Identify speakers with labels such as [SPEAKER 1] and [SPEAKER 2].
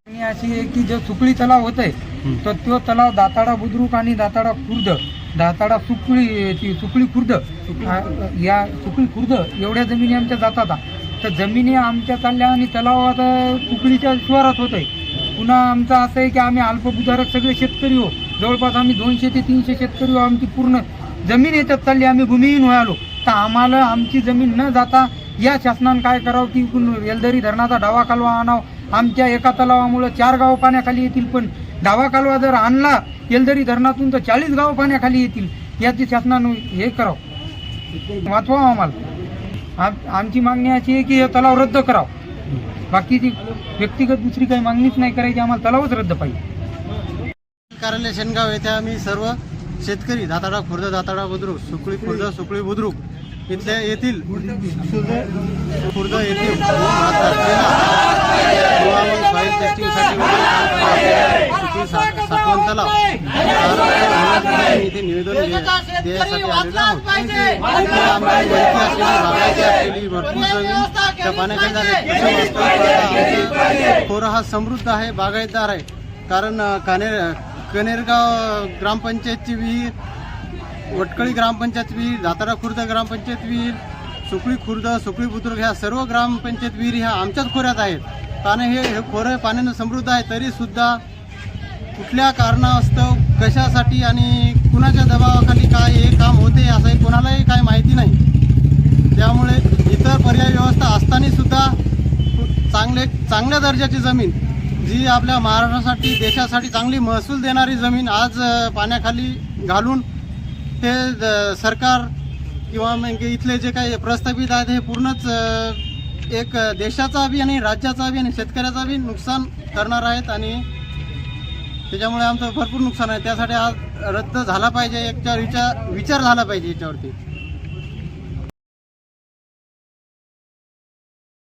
[SPEAKER 1] आणि अशी आहे की जो सुकळी तलाव होत आहे तर तो तलाव दाताडा बुद्रुक आणि दाताडा खुर्द दाताडा सुकळी सुकळी खुर्द या सुकळी खुर्द एवढ्या जमिनी आमच्या जातात तर जमिनी आमच्या चालल्या आणि तलाव आता सुकळीच्या शिवारात होत आहे पुन्हा आमचं असं आहे की आम्ही अल्पभूधारक सगळे शेतकरी हो. जवळपास आम्ही दोनशे ते तीनशे शेतकरी हो आमची पूर्ण जमीन याच्यात चालली आम्ही भूमिहीन व्हायलो. तर आम्हाला आमची जमीन न जाता या शासनानं काय करावं? की येलदरी धरणाचा डावा कालवा आणावं. आमच्या एका तलावामुळं चार गाव पाण्याखाली येतील पण डावा कालवा जर आणला येलदरी धरणातून तर चाळीस गाव पाण्याखाली येतील. याची शासनानं हे करावं. वाचवा आम्हाला. आम- आमची मागणी अशी आहे की हे तलाव रद्द करावं. बाकीची व्यक्तिगत दुसरी काही मागणीच नाही करायची आम्हाला तलावच रद्द पाहिजे.
[SPEAKER 2] कार्यालय शेनगाव येथे आम्ही सर्व शेतकरी दाताडा खुर्द दाताडा बुद्रुक सुकळी खुर्द सुकळी बुद्रुक इथल्या येथील खुर्द येथील हात सॉईल टेस्टिंगसाठी साठवण तलाव इथे निवेदन देण्यासाठी आलेलो आहोत. आम्हाला माहिती असलेली भरपूर जमीन त्या पाण्याखाली खोरा हा समृद्ध आहे बागायतदार आहे. कारण कानेर कनेरगाव ग्रामपंचायतची विहीर वटकळी ग्रामपंचायत विहीर दातारा खुर्द ग्रामपंचायत विहीर सुकळी खुर्द सुकळी बुद्रुक ह्या सर्व ग्रामपंचायत विहीर ह्या आमच्याच खोऱ्यात आहेत. पाणी हे हे खोरं पाण्यानं समृद्ध आहे तरीसुद्धा कुठल्या कारणास्तव कशासाठी आणि कुणाच्या दबावाखाली काय हे काम होते असं कोणालाही काय माहिती नाही. त्यामुळे इतर पर्याय व्यवस्था असताना सुद्धा चांगले चांगल्या दर्जाची जमीन जी आपल्या महाराष्ट्रासाठी देशासाठी चांगली महसूल देणारी जमीन आज पाण्याखाली घालून हे सरकार किंवा म्हणजे इथले जे काही प्रस्थापित आहेत हे पूर्णच एक देशाचा बी आणि राज्याचा बी आणि शेतकऱ्याचा बी नुकसान करणार आहेत आणि त्याच्यामुळे आमचं भरपूर नुकसान आहे. त्यासाठी आज रद्द झाला पाहिजे याच्या विचार विचार झाला पाहिजे याच्यावरती.